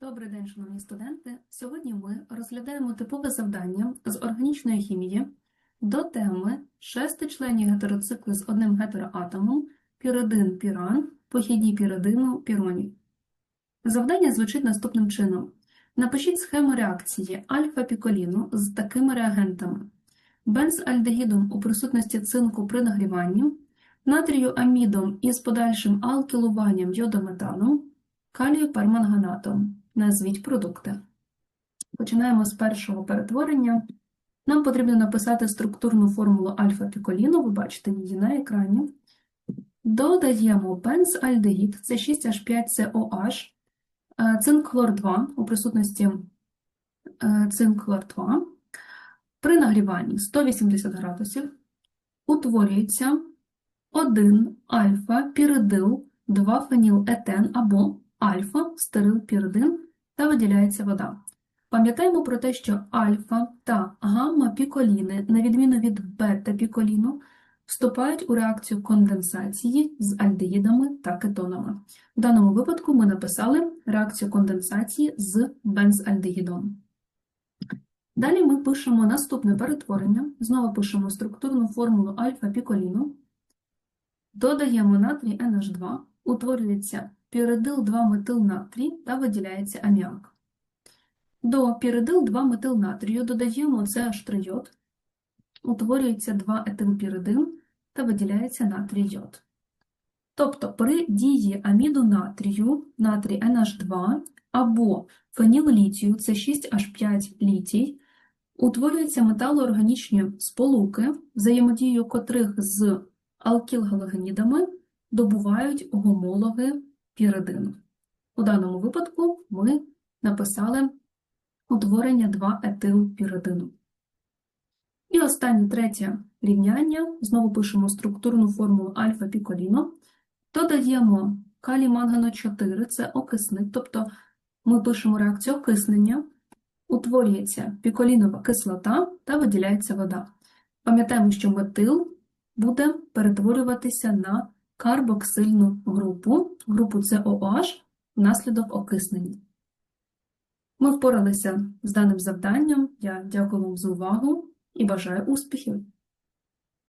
Добрий день, шановні студенти. Сьогодні ми розглядаємо типове завдання з органічної хімії до теми шестичленні гетероцикли з одним гетероатомом піридин піран, похідні піридину піронів. Завдання звучить наступним чином. Напишіть схему реакції альфа-піколіну з такими реагентами. Бензальдегідом у присутності цинку при нагріванні, натрію амідом із подальшим алкілуванням йодометану, калію перманганатом. Назвіть продукти. Починаємо з першого перетворення. Нам потрібно написати структурну формулу альфа-піколіну, ви бачите її на екрані. Додаємо бензальдегід, це 6H5COH, е, цинк хлор 2 у присутності е, цинк хлор 2. При нагріванні 180 градусів утворюється 1 альфа-піридил 2 фенілетен або альфа-стерилпіридин та виділяється вода. Пам'ятаємо про те, що альфа та гамма-піколіни, на відміну від бета-піколіну, вступають у реакцію конденсації з альдегідами та кетонами. В даному випадку ми написали реакцію конденсації з бензальдегідом. Далі ми пишемо наступне перетворення. Знову пишемо структурну формулу альфа-піколіну. Додаємо натрій NH2, утворюється піридил 2-метилнатрій та виділяється аміак. До піридил 2-метилнатрію додаємо CH3 йод, утворюється 2-етилпіридин та виділяється натрій йод. Тобто при дії аміду натрію, натрій NH2 або феніллітію, це 6H5 літій, утворюються металоорганічні сполуки, взаємодією котрих з алкілгалогенідами добувають гомологи піридину. У даному випадку ми написали утворення 2-етилпіридину. І останнє третє рівняння. Знову пишемо структурну формулу альфа-піколіно. Додаємо калій мангано 4, це окисник, тобто ми пишемо реакцію окиснення, утворюється піколінова кислота та виділяється вода. Пам'ятаємо, що метил буде перетворюватися на карбоксильну групу, групу COH внаслідок окиснення. Ми впоралися з даним завданням. Я дякую вам за увагу і бажаю успіхів!